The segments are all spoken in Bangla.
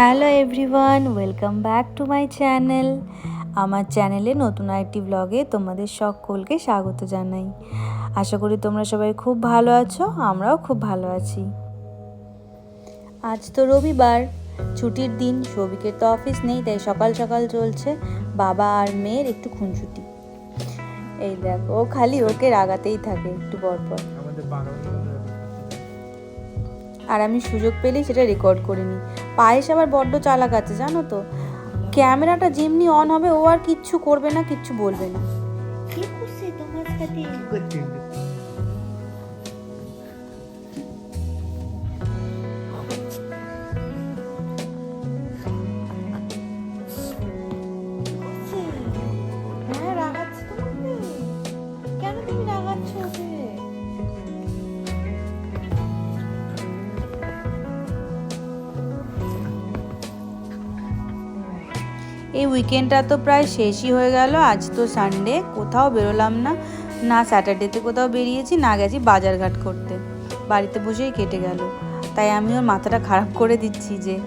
Hello everyone welcome back to my channel. আমার চ্যানেলে নতুন আরেকটি ব্লগে তোমাদের সকলকে স্বাগত জানাই। আশা করি তোমরা সবাই খুব ভালো আছো আমরাও খুব ভালো আছি। আজ তো রবিবার ছুটির দিন সবিকের তো অফিস নেই তাই সকাল সকাল চলছে বাবা আর মেয়ের একটু খুনছুটি এই দেখ ও খালি ওকে রাগাতেই থাকে একটু পর পর আর আমি সুযোগ পেলেই সেটা রেকর্ড করে নিই। পায়েস আবার বড্ড চালাক আছে জানো তো? ক্যামেরাটা যেমনি অন হবে ও আর কিচ্ছু করবে না কিচ্ছু বলবে না। উইকেন্ডটা তো প্রায় শেষই হয়ে গেল। আজ তো সানডে কোথাও বেরোলাম না। না স্যাটারডেতে কোথাও বেরিয়েছি, না গেছি বাজারঘাট করতে। বাড়িতে বসেই কেটে গেল। তাই আমি ওর মাথাটা খারাপ করে দিচ্ছি যে,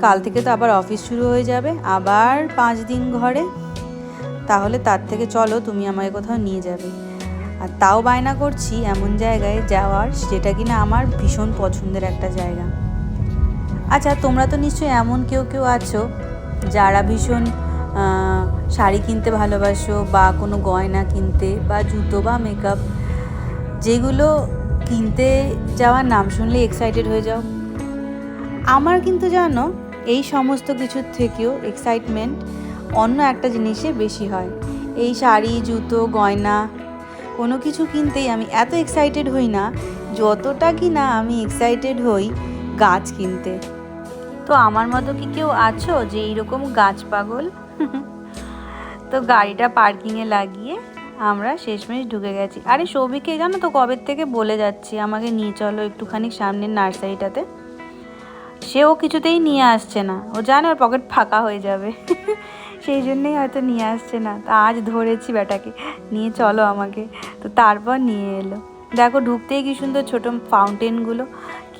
কাল থেকে তো আবার অফিস শুরু হয়ে যাবে। আবার পাঁচ দিন ঘরে। তাহলে তার থেকে চলো, তুমি আমাকে কোথাও নিয়ে যাবে। আর তাও বায়না করছি এমন জায়গায় যাওয়ার, যেটা কিনা আমার ভীষণ পছন্দের একটা জায়গা। আচ্ছা তোমরা তো নিশ্চয়ই এমন কেউ কেউ আছো। যারা ভীষণ শাড়ি কিনতে ভালোবাসো বা কোনো গয়না কিনতে বা জুতো বা মেকআপ যেগুলো কিনতে যাওয়ার নাম শুনলে এক্সাইটেড হয়ে যাও। আমার কিন্তু জানো, এই সমস্ত কিছুর থেকেও এক্সাইটমেন্ট অন্য একটা জিনিসে বেশি হয়। এই শাড়ি, জুতো, গয়না, কোনো কিছু কিনতেই আমি এত এক্সাইটেড হই না, যতটা কি না আমি এক্সাইটেড হই গাছ কিনতে। তো আমার মতো কি কেউ আছো যে এইরকম গাছ পাগল? তো গাড়িটা পার্কিংয়ে লাগিয়ে আমরা শেষমেশ ঢুকে গেছি। আরে সৌভিকে জানো তো কবে থেকে বলে যাচ্ছি, আমাকে নিয়ে চলো একটুখানি সামনের নার্সারিটাতে। সেও কিছুতেই নিয়ে আসছে না। ও জানে ওর পকেট ফাঁকা হয়ে যাবে। সেই জন্যই হয়তো নিয়ে আসছে না। তা আজ ধরেছি বেটাকে নিয়ে চলো আমাকে। তো তারপর নিয়ে এলো। দেখো ঢুকতেই কি সুন্দর ছোটো ফাউন্টেনগুলো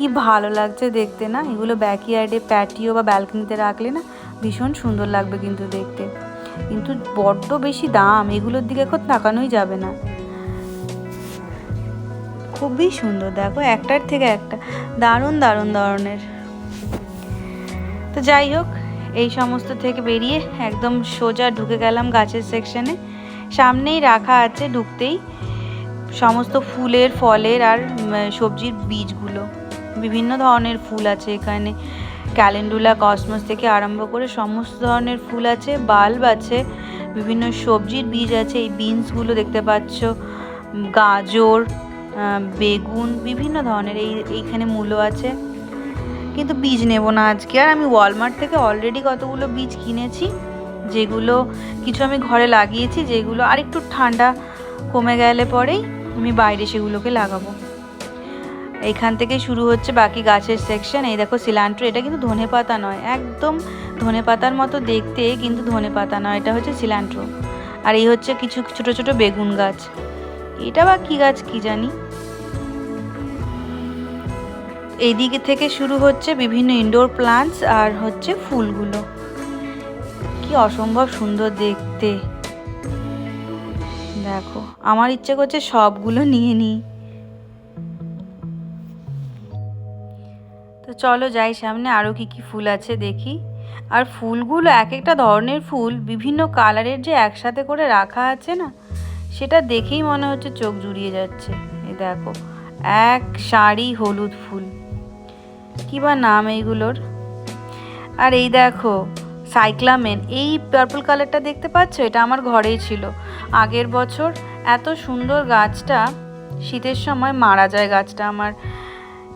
কি ভালো লাগছে দেখতে, না? এগুলো ব্যাকইয়ার্ডে প্যাটিও বা ব্যালকনিতে রাখলে, না, ভীষণ সুন্দর লাগবে কিন্তু দেখতে। কিন্তু বড্ড বেশি দাম, এগুলোর দিকে এখন তাকানোই যাবে না। খুবই সুন্দর, দেখো, একটার থেকে একটা। দারুণ দারুণ ধরনের। তো যাই হোক, এই সমস্ত থেকে বেরিয়ে একদম সোজা ঢুকে গেলাম গাছের সেকশনে সামনেই রাখা আছে ঢুকতেই সমস্ত ফুলের, ফলের আর সবজির বীজগুলো। বিভিন্ন ধরনের ফুল আছে এখানে। ক্যালেন্ডুলা, কসমস থেকে আরম্ভ করে সমস্ত ধরনের ফুল আছে, বাল্ব আছে, বিভিন্ন সবজির বীজ আছে, এই বিনসগুলো দেখতে পাচ্ছ, গাজর বেগুন, বিভিন্ন ধরনের এই এইখানে মূলো আছে। কিন্তু বীজ নেব না আজকে। আর আমি ওয়ালমার্ট থেকে অলরেডি কতগুলো বীজ কিনেছি, যেগুলো কিছু আমি ঘরে লাগিয়েছি, যেগুলো আর একটু ঠান্ডা কমে গেলে পরেই আমি বাইরে সেগুলোকে লাগাবো। এইখান থেকে শুরু হচ্ছে বাকি গাছের সেকশন এই দেখো সিলান্ট্রো, এটা কিন্তু ধনে পাতা নয়, একদম ধনে পাতার মতো দেখতে, কিন্তু ধনে পাতা নয়, এটা হচ্ছে সিলান্ট্রো। আর এই হচ্ছে কিছু ছোট ছোট বেগুন গাছ। এটা বা কি গাছ কি জানি? এই এইদিকে থেকে শুরু হচ্ছে বিভিন্ন ইনডোর প্লান্টস আর হচ্ছে ফুলগুলো। কি অসম্ভব সুন্দর দেখতে। দেখো, আমার ইচ্ছে করছে সবগুলো নিয়ে নিই। তো চলো যাই সামনে আরও কি কি ফুল আছে দেখি। আর ফুলগুলো এক একটা ধরনের ফুল, বিভিন্ন কালারের যে একসাথে করে রাখা আছে না, সেটা দেখেই মনে হচ্ছে চোখ জুড়িয়ে যাচ্ছে। এই দেখো, এক শাড়ি হলুদ ফুল। কি বা নাম এইগুলোর? আর এই দেখো, সাইক্লামেন। এই পার্পল কালারটা দেখতে পাচ্ছ? এটা আমার ঘরেই ছিল। আগের বছর এত সুন্দর গাছটা, শীতের সময় মারা যায় গাছটা আমার।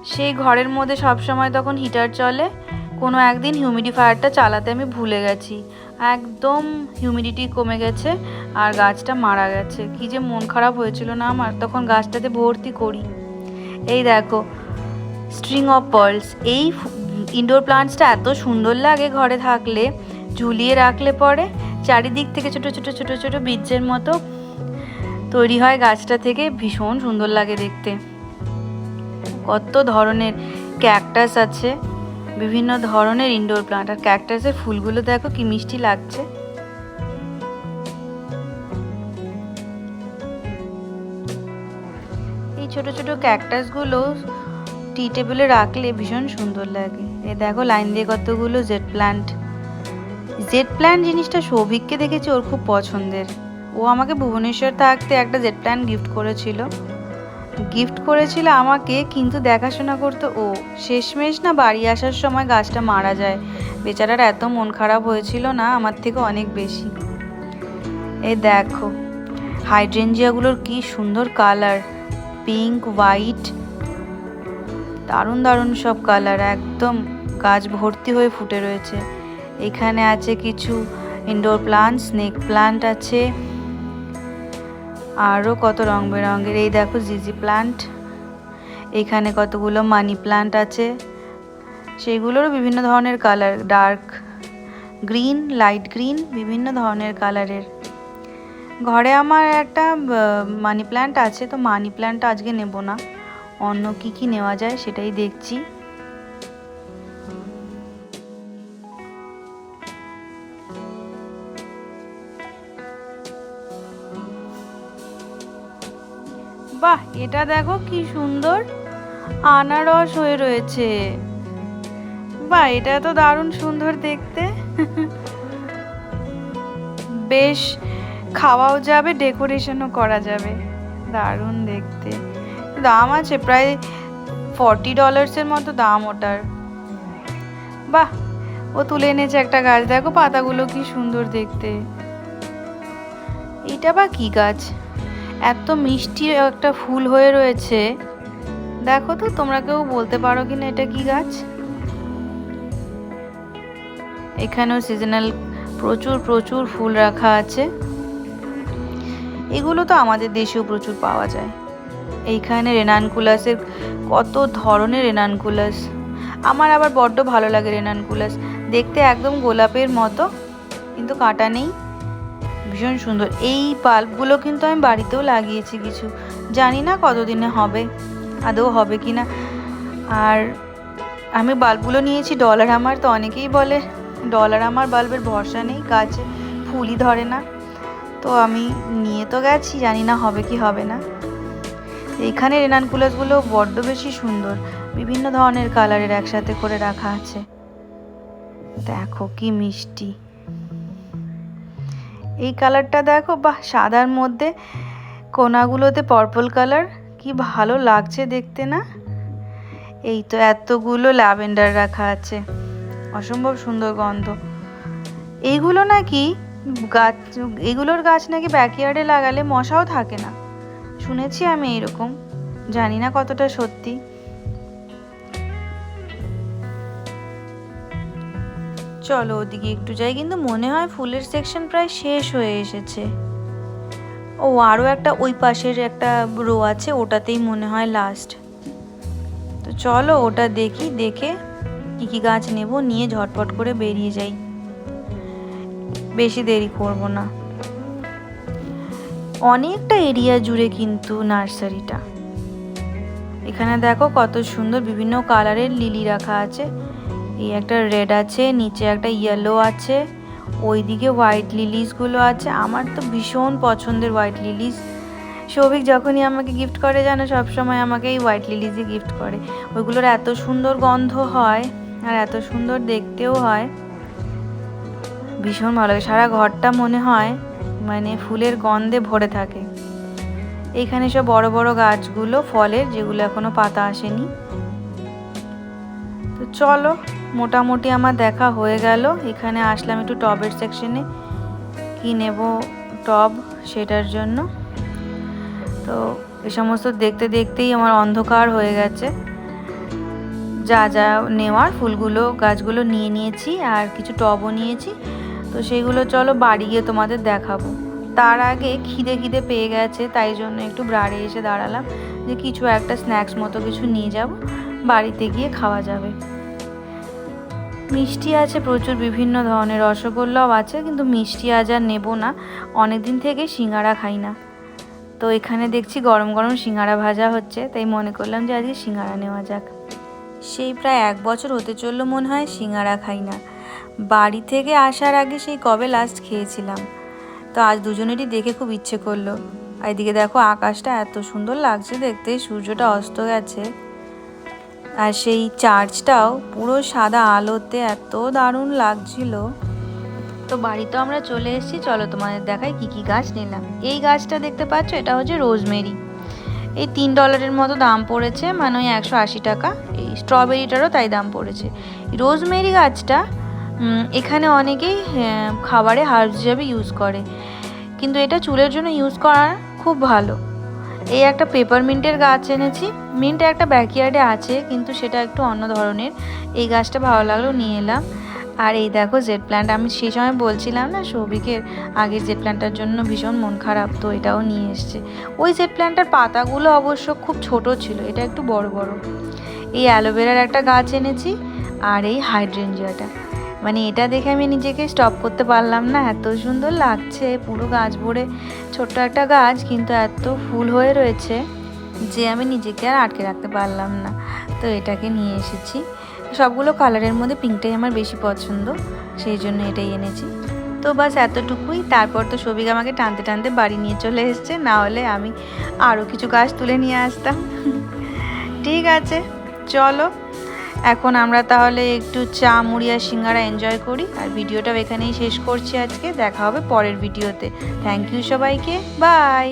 সেই ঘরের মধ্যে সব সময় তখন হিটার চলে। কোনো একদিন হিউমিডিফায়ারটা চালাতে আমি ভুলে গেছি। একদম হিউমিডিটি কমে গেছে আর গাছটা মারা গেছে। কি যে মন খারাপ হয়েছিল না আমার, তখন গাছটাতে ভর্তি করি। এই দেখো স্ট্রিং অফ পার্লস এই ইনডোর প্লান্টসটা এত সুন্দর লাগে ঘরে থাকলে, ঝুলিয়ে রাখলে পরে, চারিদিক থেকে ছোট ছোট ছোট ছোট বীজের মতো তৈরি হয় গাছটা থেকে। ভীষণ সুন্দর লাগে দেখতে। কত ধরনের ক্যাকটাস আছে, বিভিন্ন ধরনের ইনডোর প্লান্ট আর ক্যাকটাসের ফুলগুলো দেখো কি মিষ্টি লাগছে। এই ছোট ছোট ক্যাকটাসগুলো টি টেবিলে রাখলে ভীষণ সুন্দর লাগে। এ দেখো লাইন দিয়ে কতগুলো জেড প্ল্যান্ট জেড প্ল্যান্ট জিনিসটা সৌভিককে দেখেছি ওর খুব পছন্দের। ও আমাকে ভুবনেশ্বর থাকতে একটা জেড প্ল্যান্ট গিফট করেছিল। গিফট করেছিল আমাকে, কিন্তু দেখাশোনা করতো ও। শেষমেশ না বাড়ি আসার সময় গাছটা মারা যায়। বেচারার এত মন খারাপ হয়েছিল না, আমার থেকে অনেক বেশি। এ দেখো, হাইড্রেঞ্জিয়াগুলোর কি সুন্দর কালার পিঙ্ক হোয়াইট দারুণ দারুণ সব কালার একদম গাছ ভর্তি হয়ে ফুটে রয়েছে। এখানে আছে কিছু ইনডোর প্লান্ট স্নেক প্লান্ট আছে। আরও কত রং বেরঙের? এই দেখো জিজি প্লান্ট। এখানে কতগুলো মানি প্লান্ট আছে। সেগুলোরও বিভিন্ন ধরনের colour. Dark green, light green, বিভিন্ন ধরনের কালারের। ঘরে আমার একটা মানি প্ল্যান্ট আছে, তো মানি প্ল্যান্টটা আজকে নেব না। অন্য কি কি নেওয়া যায় সেটাই দেখছি। বাহ, এটা দেখো কি সুন্দর। আনারস হয়ে রয়েছে। বাহ, এটা তো দারুণ সুন্দর দেখতে। বেশ, খাওয়াও যাবে ডেকোরেশনও করা যাবে। দারুণ দেখতে। দাম আছে প্রায় ফর্টি ডলার্সের মতো দাম ওটার। বাহ, ও তুলে এনেছে একটা গাছ। দেখো পাতাগুলো কি সুন্দর দেখতে। এটা বা কি গাছ? এত মিষ্টি একটা ফুল হয়ে রয়েছে। দেখো তো, তোমরা কেউ বলতে পারো কিনা এটা কি গাছ? এখানেও সিজনাল প্রচুর প্রচুর ফুল রাখা আছে। এগুলো তো আমাদের দেশেও প্রচুর পাওয়া যায়। এইখানে রেনানকুলাসের কত ধরনের রেনানকুলাস। আমার আবার বড্ড ভালো লাগে রেনানকুলাস। দেখতে একদম গোলাপের মতো, কিন্তু কাটা নেই। ভীষণ সুন্দর। এই বাল্বগুলো কিন্তু আমি বাড়িতেও লাগিয়েছি কিছু। জানি না কতদিনে হবে, আদৌ হবে কি না আর আমি বাল্বগুলো নিয়েছি ডলার আমার তো অনেকেই বলে ডলার আমার বাল্বের ভরসা নেই, গাছে ফুলই ধরে না। তো আমি নিয়ে তো গেছি, জানি না হবে কি হবে না। এইখানে রেনানকুলাসগুলো বড্ড বেশি সুন্দর, বিভিন্ন ধরনের কালারের একসাথে করে রাখা আছে। দেখো কি মিষ্টি। এই কালারটা দেখো, বাহ, সাদার মধ্যে কোনাগুলোতে পার্পল কালার কি ভালো লাগছে দেখতে না? এই তো এতগুলো ল্যাভেন্ডার রাখা আছে, অসম্ভব সুন্দর গন্ধ। এইগুলো নাকি গাছ, এগুলোর গাছ নাকি ব্যাকইয়ার্ডে লাগালে মশাও থাকে না? শুনেছি আমি এরকম, জানি না কতটা সত্যি। চলো ওদিকে একটু যাই, কিন্তু মনে হয় ফুলের সেকশন প্রায় শেষ হয়ে এসেছে। ও আরও একটা ওই পাশের একটা রো আছে, ওটাতেই মনে হয় লাস্ট তো চলো ওটা দেখি, দেখে কী কী গাছ নেব, নিয়ে ঝটপট করে বেরিয়ে যাই। বেশি দেরি করব না। অনেকটা এরিয়া জুড়ে কিন্তু নার্সারিটা। এখানে দেখো কত সুন্দর বিভিন্ন কালারের লিলি রাখা আছে। এই একটা রেড আছে, নিচে একটা ইয়েলো আছে, ওইদিকে হোয়াইট লিলিসগুলো আছে। আমার তো ভীষণ পছন্দের হোয়াইট লিলিস সৌভিক যখনই আমাকে গিফট করে, জানো, সবসময় আমাকে এই হোয়াইট লিলিসই গিফট করে। ওইগুলোর এত সুন্দর গন্ধ হয়, আর এত সুন্দর দেখতেও হয়। ভীষণ ভালো লাগে। সারা ঘরটা মনে হয় মানে ফুলের গন্ধে ভরে থাকে। এইখানে সব বড় বড় গাছগুলো, ফলের, যেগুলো এখনও পাতা আসেনি। তো চলো মোটামুটি আমার দেখা হয়ে গেল। এখানে আসলাম একটু টবের সেকশনে কি নেব টব সেটার জন্য? তো এ সমস্ত দেখতে দেখতেই আমার অন্ধকার হয়ে গেছে। যা যা নেওয়ার ফুলগুলো, গাছগুলো নিয়ে নিয়েছি আর কিছু টবও নিয়েছি। তো সেইগুলো চলো বাড়ি গিয়ে তোমাদের দেখাবো। তার আগে খিদে খিদে পেয়ে গেছে, তাই জন্য একটু ব্রাড়ে এসে দাঁড়ালাম যে কিছু একটা স্ন্যাক্স মতো কিছু নিয়ে যাব। বাড়িতে গিয়ে খাওয়া যাবে। মিষ্টি আছে, প্রচুর বিভিন্ন ধরনের রসগোল্লাও আছে, কিন্তু মিষ্টি আজ আর নেব না। অনেক দিন থেকে সিঙ্গারা খাই না। তো এখানে দেখছি গরম গরম সিঙ্গারা ভাজা হচ্ছে, তাই মনে করলাম যে আজকে সিঙ্গারা নেওয়া যাক। সেই প্রায় এক বছর হতে চলল মনে হয় সিঙ্গারা খাই না। বাড়ি থেকে আসার আগে সেই কবে লাস্ট খেয়েছিলাম। তো আজ দুজনেরই দেখে খুব ইচ্ছে করল। এদিকে দেখো আকাশটা এত সুন্দর লাগছে দেখতে, সূর্যটা অস্ত গেছে। আর সেই চার্চটাও পুরো সাদা আলোতে এত দারুণ লাগছিল। তো বাড়িতে আমরা চলে এসেছি চলো তোমাদের দেখায় কি কি গাছ নিলাম। এই গাছটা দেখতে পাচ্ছ এটা হচ্ছে রোজমেরি। এই তিন ডলারের মতো দাম পড়েছে মানে ওই একশো আশি টাকা। এই স্ট্রবেরিটারও তাই দাম পড়েছে। রোজমেরি গাছটা এখানে অনেকেই আহ, খাবারে হার্বস হিসাবে ইউজ করে। কিন্তু এটা চুলের জন্য ইউজ করা খুব ভালো। এই একটা পেপার মিন্টের গাছ এনেছি। মিন্ট একটা ব্যাকইয়ার্ডে আছে, কিন্তু সেটা একটু অন্য ধরনের। এই গাছটা ভালো লাগল, নিয়ে এলাম। আর এই দেখো জেড প্ল্যান্ট আমি সেই সময় বলছিলাম না, সৌভিকের আগের জেড প্ল্যান্টটার জন্য ভীষণ মন খারাপ, তো এটাও নিয়ে এসছে। ওই জেড প্ল্যান্টটার পাতাগুলো অবশ্য খুব ছোট ছিল, এটা একটু বড় বড়। এই অ্যালোভেরার একটা গাছ এনেছি, আর এই হাইড্রেঞ্জিয়াটা মানে এটা দেখে আমি নিজেকে স্টপ করতে পারলাম না। এত সুন্দর লাগছে, পুরো গাছ ভরে। ছোট্ট একটা গাছ, কিন্তু এত ফুল হয়ে রয়েছে যে আমি নিজেকে আর আটকে রাখতে পারলাম না। তো এটাকে নিয়ে এসেছি। সবগুলো কালারের মধ্যে পিঙ্কটাই আমার বেশি পছন্দ, সেই জন্য এটাই এনেছি। তো বাস এতটুকুই। তারপর তো সবিক আমাকে টানতে টানতে বাড়ি নিয়ে চলে এসছে। না হলে আমি আরও কিছু গাছ তুলে নিয়ে আসতাম। ঠিক আছে, চলো। এখন আমরা তাহলে একটু চা, মুড়ি আর সিঙ্গারা এনজয় করি। আর ভিডিওটাও এখানেই শেষ করছি আজকে। দেখা হবে পরের ভিডিওতে। থ্যাংক ইউ সবাইকে। বাই